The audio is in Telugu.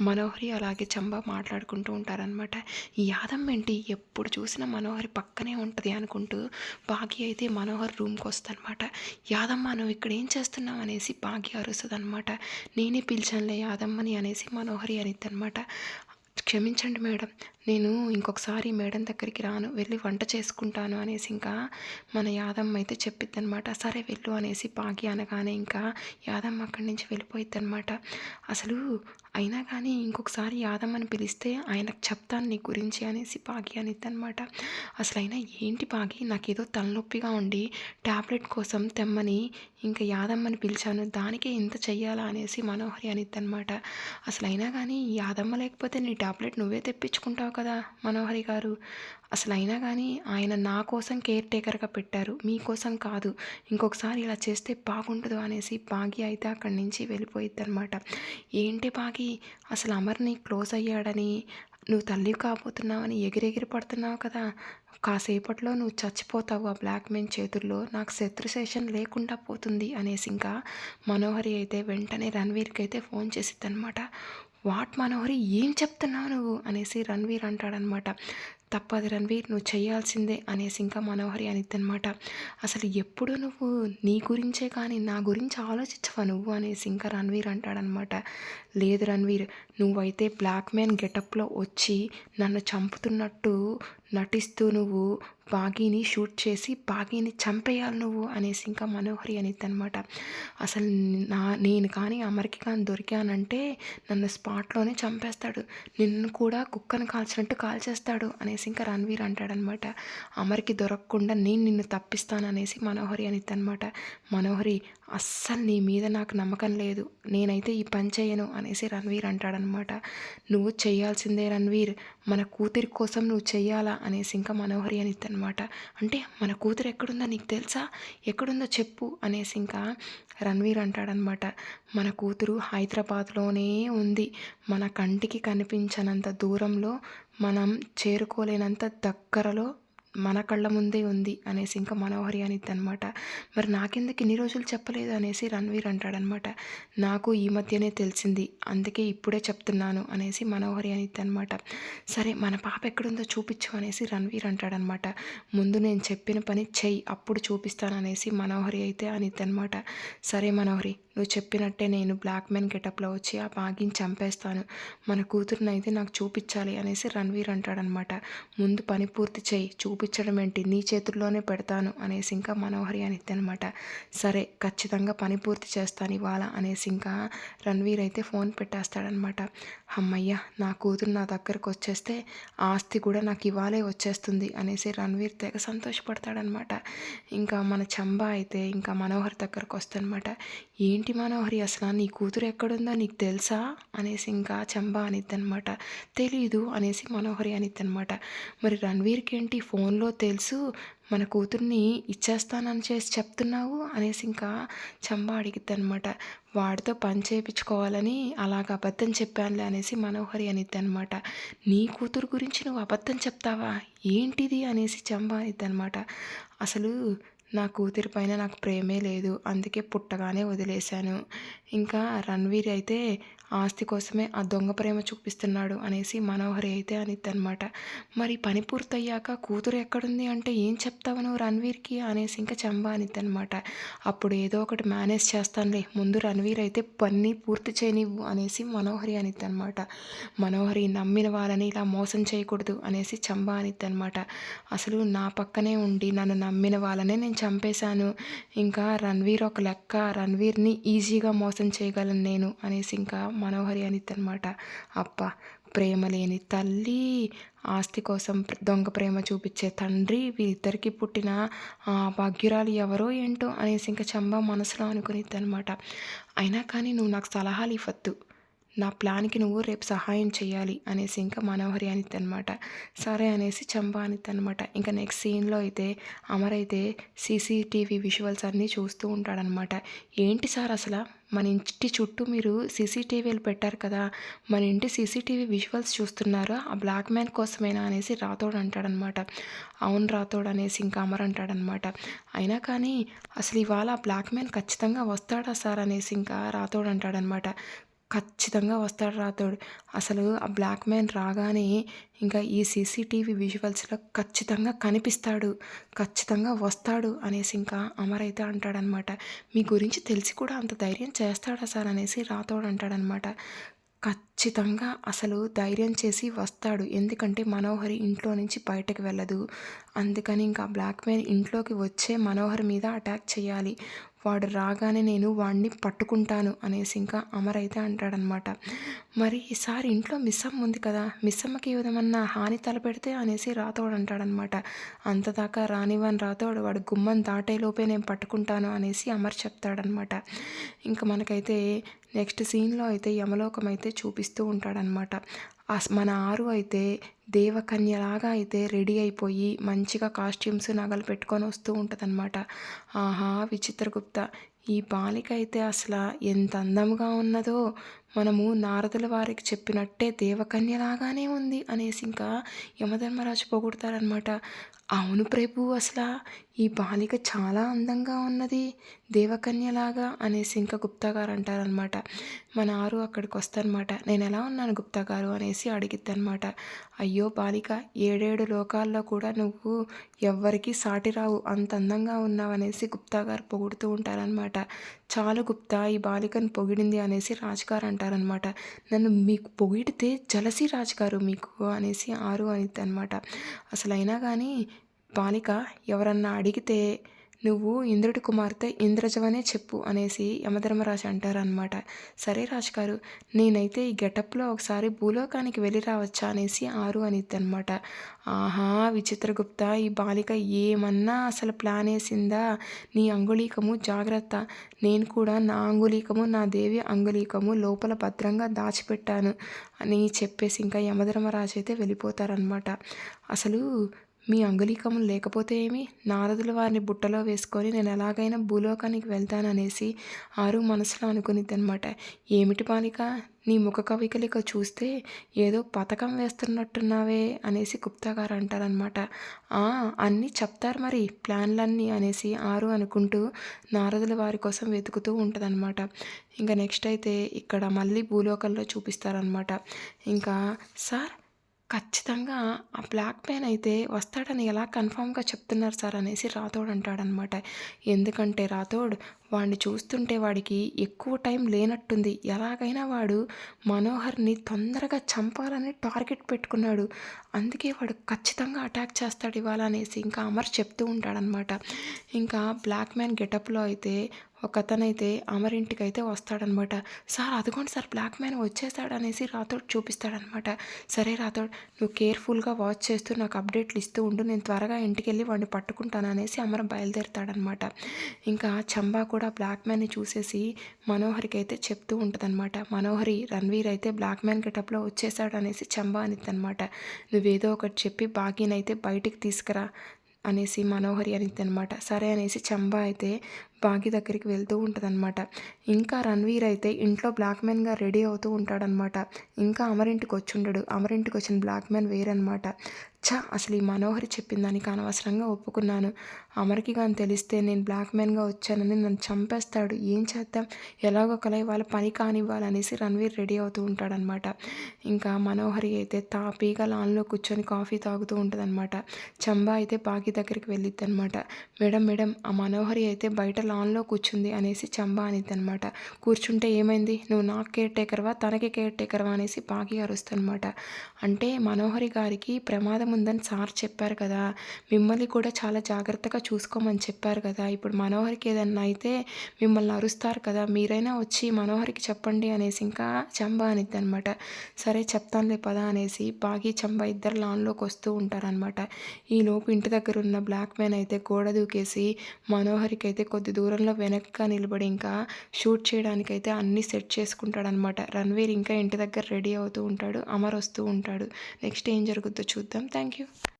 మనోహరి అలాగే చంబా మాట్లాడుకుంటూ ఉంటారనమాట ఈ యాదమ్మ ఏంటి? ఎప్పుడు చూసినా మనోహరి పక్కనే ఉంటుంది అనుకుంటూ భాగ్య అయితే మనోహర్ రూమ్కి వస్తుందన్నమాట. యాదమ్మ నువ్వు ఇక్కడ ఏం చేస్తున్నావు? అనేసి భాగ్య అరుస్తుంది అనమాట నేనే పిలిచానులే యాదమ్మని అనేసి మనోహరి అనిద్ది అనమాట క్షమించండి మేడం నేను ఇంకొకసారి మేడం దగ్గరికి రాను వెళ్ళి వంట చేసుకుంటాను అనేసి ఇంకా మన యాదమ్మ అయితే చెప్పిద్ది అనమాట సరే వెళ్ళు అనేసి భాగ్య అనగానే ఇంకా యాదమ్మ అక్కడి నుంచి వెళ్ళిపోయిద్ది అనమాట అసలు అయినా కానీ ఇంకొకసారి యాదమ్మని పిలిస్తే ఆయనకు చెప్తాను నీ గురించి అనేసి పాగి అనిద్దనమాట అసలు అయినా ఏంటి పాగి? నాకేదో తలనొప్పిగా ఉండి ట్యాబ్లెట్ కోసం తెమ్మని ఇంకా యాదమ్మని పిలిచాను. దానికే ఇంత చెయ్యాలా అనేసి మనోహరి అనిద్దనమాట అసలు అయినా కానీ యాదమ్మ లేకపోతే నీ ట్యాబ్లెట్ నువ్వే తెప్పించుకుంటావు కదా మనోహరి గారు. అసలు అయినా కానీ ఆయన నా కోసం కేర్ టేకర్గా పెట్టారు. మీకోసం కాదు. ఇంకొకసారి ఇలా చేస్తే బాగుండదు అనేసి బాగి అయితే అక్కడి నుంచి వెళ్ళిపోయిద్ది అనమాట ఏంటి బాగి? అసలు అమర్ని క్లోజ్ అయ్యాడని నువ్వు తల్లి కాబోతున్నావని ఎగిరెగిరి పడుతున్నావు కదా. కాసేపట్లో నువ్వు చచ్చిపోతావు ఆ బ్లాక్ మెన్ చేతుల్లో. నాకు శత్రుశేషన్ లేకుండా పోతుంది అనేసి ఇంకా మనోహరి అయితే వెంటనే రణ్వీర్కి అయితే ఫోన్ చేసిద్ది అనమాట వాట్ మనోహరి? ఏం చెప్తున్నావు నువ్వు? అనేసి రణవీర్ అంటాడనమాట తప్పదు రణ్వీర్ నువ్వు చేయాల్సిందే అనేసి ఇంకా మనోహరి అనిద్దనమాట అసలు ఎప్పుడు నువ్వు నీ గురించే కానీ నా గురించి ఆలోచించవా నువ్వు అనేసి ఇంకా రణ్వీర్ అంటాడనమాట లేదు రణ్వీర్ నువ్వైతే బ్లాక్ మ్యాన్ గెటప్లో వచ్చి నన్ను చంపుతున్నట్టు నటిస్తూ నువ్వు బాగీని షూట్ చేసి బాగీని చంపేయాలి నువ్వు అనేసి ఇంకా మనోహరి అనిద్దనమాట అసలు నా నేను కానీ అమరికి కానీ దొరికానంటే నన్ను స్పాట్లోనే చంపేస్తాడు. నిన్ను కూడా కుక్కను కాల్చినట్టు కాల్చేస్తాడు అనేసి ఇంకా రణవీర్ అంటాడనమాట అమరికి దొరకకుండా నేను నిన్ను తప్పిస్తాను అనేసి మనోహరి అనేది అనమాట మనోహరి అస్సలు నీ మీద నాకు నమ్మకం లేదు. నేనైతే ఈ పని చేయను అనేసి రణ్వీర్ అంటాడనమాట నువ్వు చేయాల్సిందే రణ్వీర్. మన కూతురి కోసం నువ్వు చెయ్యాలా అనేసి ఇంకా మనోహరి అనిద్దనమాట అంటే మన కూతురు ఎక్కడుందో నీకు తెలుసా? ఎక్కడుందో చెప్పు అనేసి ఇంకా రణ్వీర్ అంటాడనమాట మన కూతురు హైదరాబాద్లోనే ఉంది. మన కంటికి కనిపించనంత దూరంలో మనం చేరుకోలేనంత దగ్గరలో మన కళ్ళ ముందే ఉంది అనేసి ఇంకా మనోహరి అనిద్ది అనమాట మరి నాకెందుకు ఇన్ని రోజులు చెప్పలేదు అనేసి రణ్వీర్ అంటాడనమాట నాకు ఈ మధ్యనే తెలిసింది అందుకే ఇప్పుడే చెప్తున్నాను అనేసి మనోహరి అనిద్ది అనమాట సరే మన పాప ఎక్కడుందో చూపించు అనేసి రణ్వీర్ అంటాడనమాట ముందు నేను చెప్పిన పని చెయ్యి అప్పుడు చూపిస్తాను అనేసి మనోహరి అయితే అనిద్ది అనమాట సరే మనోహరి నువ్వు చెప్పినట్టే నేను బ్లాక్ మెన్ గెటప్లో వచ్చి ఆ బాగిని చంపేస్తాను. మన కూతురునైతే నాకు చూపించాలి అనేసి రణ్వీర్ అంటాడనమాట ముందు పని పూర్తి చేయి చూపి చూపించడం ఏంటి? నీ చేతుల్లోనే పెడతాను అనేసి ఇంకా మనోహరి అని అనమాట సరే ఖచ్చితంగా పని పూర్తి చేస్తాను ఇవాళ అనేసి ఇంకా రణ్వీర్ అయితే ఫోన్ పెట్టేస్తాడనమాట అమ్మయ్య నా కూతురు నా దగ్గరకు వచ్చేస్తే ఆస్తి కూడా నాకు ఇవాళే వచ్చేస్తుంది అనేసి రణ్వీర్ తెగ సంతోషపడతాడనమాట ఇంకా మన చంబా అయితే ఇంకా మనోహర్ దగ్గరకు వస్తానమాట ఏంటి ఏంటి మనోహరి అసలు నీ కూతురు ఎక్కడుందో నీకు తెలుసా? అనేసి ఇంకా చంబా అనిద్దనమాట తెలీదు అనేసి మనోహరి అనిద్దనమాట మరి రణ్వీర్కి ఏంటి ఫోన్లో తెలుసు మన కూతుర్ని ఇచ్చేస్తానని చేసి చెప్తున్నావు అనేసి ఇంకా చంబా అడిగిద్ది అనమాట వాడితో పని చేయించుకోవాలని అలాగ అబద్ధం చెప్పానులే అనేసి మనోహరి అనిద్ది అనమాట నీ కూతురు గురించి నువ్వు అబద్ధం చెప్తావా? ఏంటిది? అనేసి చంబా అనిద్ది అనమాట అసలు నా కూతురి పైన నాకు ప్రేమే లేదు అందుకే పుట్టగానే వదిలేశాను. ఇంకా రణ్వీర్ అయితే ఆస్తి కోసమే ఆ దొంగ ప్రేమ చూపిస్తున్నాడు అనేసి మనోహరి అయితే అనిద్దనమాట మరి పని పూర్తయ్యాక కూతురు ఎక్కడుంది అంటే ఏం చెప్తావు నువ్వు రణ్వీర్కి అనేసి ఇంకా చంబా అనిద్దనమాట అప్పుడు ఏదో ఒకటి మేనేజ్ చేస్తానులే ముందు రణ్వీర్ అయితే పని పూర్తి చేయనివ్వు అనేసి మనోహరి అనిద్దనమాట మనోహరి నమ్మిన వాళ్ళని ఇలా మోసం చేయకూడదు అనేసి చంబా అనిద్దనమాట అసలు నా పక్కనే ఉండి నన్ను నమ్మిన వాళ్ళనే నేను చంపేశాను. ఇంకా రణ్వీర్ ఒక లెక్క రణ్వీర్ని ఈజీగా మోసం చేయగలను నేను అనేసి ఇంకా మనోహరి అనిద్దనమాట అప్ప ప్రేమ లేని తల్లి ఆస్తి కోసం దొంగ ప్రేమ చూపించే తండ్రి వీరిద్దరికి పుట్టిన భాగ్యురాలు ఎవరో ఏంటో అనేసి ఇంకా చంబా మనసులో అనుకునిద్ది అనమాట అయినా కానీ నువ్వు నాకు సలహాలు ఇవ్వద్దు నా ప్లాన్కి నువ్వు రేపు సహాయం చేయాలి అనేసి ఇంకా మనోహరి అనిద్ది అనమాట సరే అనేసి చంబా అనిద్ది అనమాట ఇంకా నెక్స్ట్ సీన్లో అయితే అమర్ అయితే సీసీటీవీ విజువల్స్ అన్నీ చూస్తూ ఉంటాడనమాట ఏంటి సార్ అసలు? మన ఇంటి చుట్టూ మీరు సీసీటీవీలు పెట్టారు కదా మన ఇంటి సీసీటీవీ విజువల్స్ చూస్తున్నారు? ఆ బ్లాక్ మ్యాన్ కోసమేనా అనేసి రాతోడు అంటాడనమాట అవును రాతోడు అనేసి ఇంకా అమర్ అంటాడనమాట అయినా కానీ అసలు ఇవాళ బ్లాక్ మ్యాన్ ఖచ్చితంగా వస్తాడా సార్ అనేసి ఇంకా రాతోడు అంటాడనమాట ఖచ్చితంగా వస్తాడు రాతోడు అసలు ఆ బ్లాక్ మ్యాన్ రాగానే ఇంకా ఈ సీసీటీవీ విజువల్స్లో ఖచ్చితంగా కనిపిస్తాడు. ఖచ్చితంగా వస్తాడు అనేసి ఇంకా అమర్ అయితే అంటాడనమాట. మీ గురించి తెలిసి కూడా అంత ధైర్యం చేస్తాడా సార్ అనేసి రాతోడు అంటాడనమాట. ఖచ్చితంగా అసలు ధైర్యం చేసి వస్తాడు. ఎందుకంటే మనోహరి ఇంట్లో నుంచి బయటకు వెళ్ళదు. అందుకని ఇంకా బ్లాక్ మ్యాన్ ఇంట్లోకి వచ్చే మనోహర్ మీద అటాక్ చేయాలి. వాడు రాగానే నేను వాడిని పట్టుకుంటాను అనేసి ఇంకా అమర్ అయితే అంటాడనమాట. మరి ఈసారి ఇంట్లో మిస్సమ్మ ఉంది కదా మిస్సమ్మకి ఏదమన్నా హాని తలపెడితే అనేసి రాతోడు అంటాడనమాట. అంతదాకా రానివ్వని రాతోడు వాడు గుమ్మం దాటేలోపే నేను పట్టుకుంటాను అనేసి అమర్ చెప్తాడనమాట. ఇంకా మనకైతే నెక్స్ట్ సీన్లో అయితే యమలోకం అయితే చూపిస్తూ ఉంటాడనమాట. మన ఆరు అయితే దేవకన్యలాగా అయితే రెడీ అయిపోయి మంచిగా కాస్ట్యూమ్స్ నగలు పెట్టుకొని వస్తూ ఉంటుందన్నమాట. ఆహా విచిత్రగుప్త! ఈ బాలిక అయితే అసలు ఎంత అందంగా ఉన్నదో! మనము నారదుల వారికి చెప్పినట్టే దేవకన్యలాగానే ఉంది అనేసి ఇంకా యమధర్మరాజు పొగుడతారనమాట అవును ప్రభు అసలు ఈ బాలిక చాలా అందంగా ఉన్నది దేవకన్యలాగా అనేసి ఇంకా గుప్తా గారు అంటారనమాట మన ఆరు అక్కడికి వస్తారనమాట నేను ఎలా ఉన్నాను గుప్తా గారు అనేసి అడిగిద్దనమాట. అయ్యో బాలిక ఏడేడు లోకాల్లో కూడా నువ్వు ఎవ్వరికీ సాటి రావు అంత అందంగా ఉన్నావు అనేసి గుప్తా గారు పొగుడుతూ ఉంటారనమాట. చాలు గుప్తా ఈ బాలికను పొగిడింది అనేసి రాజుగారు అంటారనమాట నన్ను మీకు పొగిడితే జలసి రాజుగారు మీకు అనేసి ఆరు అనిద్ది అనమాట అసలు అయినా కానీ బాలిక ఎవరన్నా అడిగితే నువ్వు ఇంద్రుడి కుమార్తె ఇంద్రజవనే చెప్పు అనేసి యమధర్మరాజు అంటారనమాట సరే రాజుగారు నేనైతే ఈ గెటప్లో ఒకసారి భూలోకానికి వెళ్ళి రావచ్చా అనేసి ఆరు అనిద్ది అనమాట ఆహా విచిత్రగుప్త ఈ బాలిక ఏమన్నా అసలు ప్లాన్ వేసిందా? నీ అంగుళీకము జాగ్రత్త. నేను కూడా నా అంగుళీకము నా దేవి అంగుళీకము లోపల భద్రంగా దాచిపెట్టాను అని చెప్పేసి ఇంకా యమధర్మరాజు అయితే వెళ్ళిపోతారనమాట అసలు మీ అంగుళీకములు లేకపోతే ఏమి? నారదుల వారిని బుట్టలో వేసుకొని నేను ఎలాగైనా భూలోకానికి వెళ్తాననేసి ఆరు మనసులో అనుకునిద్ది అనమాట ఏమిటి బాలిక నీ ముఖ కవికలిక చూస్తే ఏదో పథకం వేస్తున్నట్టున్నావే అనేసి గుప్తా గారు అంటారనమాట అన్నీ చెప్తారు మరి. ప్లాన్లన్నీ అనేసి ఆరు అనుకుంటూ నారదుల వారి కోసం వెతుకుతూ ఉంటుందన్నమాట. ఇంకా నెక్స్ట్ అయితే ఇక్కడ మళ్ళీ భూలోకంలో చూపిస్తారనమాట ఇంకా సార్ ఖచ్చితంగా ఆ బ్లాక్ పెయిన్ అయితే వస్తాడని ఎలా కన్ఫామ్గా చెప్తున్నారు సార్ అనేసి రాథోడ్ అంటాడనమాట. ఎందుకంటే రాథోడ్ వాడిని చూస్తుంటే వాడికి ఎక్కువ టైం లేనట్టుంది. ఎలాగైనా వాడు మనోహర్ని తొందరగా చంపాలని టార్గెట్ పెట్టుకున్నాడు. అందుకే వాడు ఖచ్చితంగా అటాక్ చేస్తాడు ఇవాళ అనేసి ఇంకా అమర్ చెప్తూ ఉంటాడనమాట. ఇంకా బ్లాక్ మ్యాన్ గెటప్లో అయితే ఒక అతనైతే అమరింటికి అయితే వస్తాడనమాట. సార్ అదిగోండి సార్ బ్లాక్ మ్యాన్ వచ్చేసాడు అనేసి రాతోడు చూపిస్తాడనమాట. సరే రాతోడు నువ్వు కేర్ఫుల్గా వాచ్ చేస్తూ నాకు అప్డేట్లు ఇస్తూ ఉండు. నేను త్వరగా ఇంటికి వెళ్ళి వాడిని పట్టుకుంటాను అనేసి అమర బయలుదేరుతాడనమాట. ఇంకా చంబా కూడా బ్లాక్ మ్యాన్ని చూసేసి మనోహరికి అయితే చెప్తూ ఉంటుందన్నమాట మనోహరి రణ్వీర్ అయితే బ్లాక్ మ్యాన్ గెటప్లో వచ్చేసాడు అనేసి చంబా అనిద్దనమాట నువ్వేదో ఒకటి చెప్పి బాగీనైతే బయటికి తీసుకురా. అనేసి మనోహరి అనిద్ది అనమాట సరే అనేసి చంబా అయితే బాగి దగ్గరికి వెళ్తూ ఉంటుందన్నమాట ఇంకా రణ్వీర్ అయితే ఇంట్లో బ్లాక్ మ్యాన్గా రెడీ అవుతూ ఉంటాడనమాట. ఇంకా అమరింటికి వచ్చి ఉండడు అమరింటికి వచ్చిన బ్లాక్ మ్యాన్ వేరనమాట. ఛ అసలు ఈ మనోహరి చెప్పిన దానికి అనవసరంగా ఒప్పుకున్నాను. అమర్కి కానీ తెలిస్తే నేను బ్లాక్ మ్యాన్గా వచ్చానని నన్ను చంపేస్తాడు. ఏం చేద్దాం? ఎలాగో కలయి వాళ్ళ పని కానివ్వాలనేసి రణ్వీర్ రెడీ అవుతూ ఉంటాడనమాట. ఇంకా మనోహరి అయితే తాపీగా లాన్లో కూర్చొని కాఫీ తాగుతూ ఉంటుందన్నమాట చంబా అయితే పాకి దగ్గరికి వెళ్ళిద్ది అనమాట మేడం మేడం ఆ మనోహరి అయితే బయట లాన్లో కూర్చుంది అనేసి చంబా అనిద్ది అనమాట కూర్చుంటే ఏమైంది? నువ్వు నాకు కేర్ టేకర్వా? తనకి కేర్ టేకర్వా? అనేసి పాకి అరుస్తుందన్నమాట అంటే మనోహరి గారికి ప్రమాదం ఉందని సార్ చెప్పారు కదా మిమ్మల్ని కూడా చాలా జాగ్రత్తగా చూసుకోమని చెప్పారు కదా ఇప్పుడు మనోహరికి ఏదన్నా అయితే మిమ్మల్ని అరుస్తారు కదా మీరైనా వచ్చి మనోహరికి చెప్పండి అనేసి ఇంకా చంబా అనిద్ది అనమాట సరే చెప్తానులే పదా అనేసి బాగి చంబా ఇద్దరు లాన్లోకి వస్తూ ఉంటారనమాట. ఈలోపు ఇంటి దగ్గర ఉన్న బ్లాక్ మ్యాన్ అయితే గోడ దూకేసి మనోహరికి అయితే కొద్ది దూరంలో వెనక్గా నిలబడి ఇంకా షూట్ చేయడానికైతే అన్నీ సెట్ చేసుకుంటాడనమాట. రణ్వీర్ ఇంకా ఇంటి దగ్గర రెడీ అవుతూ ఉంటాడు అమర్ వస్తూ ఉంటాడు. నెక్స్ట్ ఏం జరుగుతుందో చూద్దాం. thank you.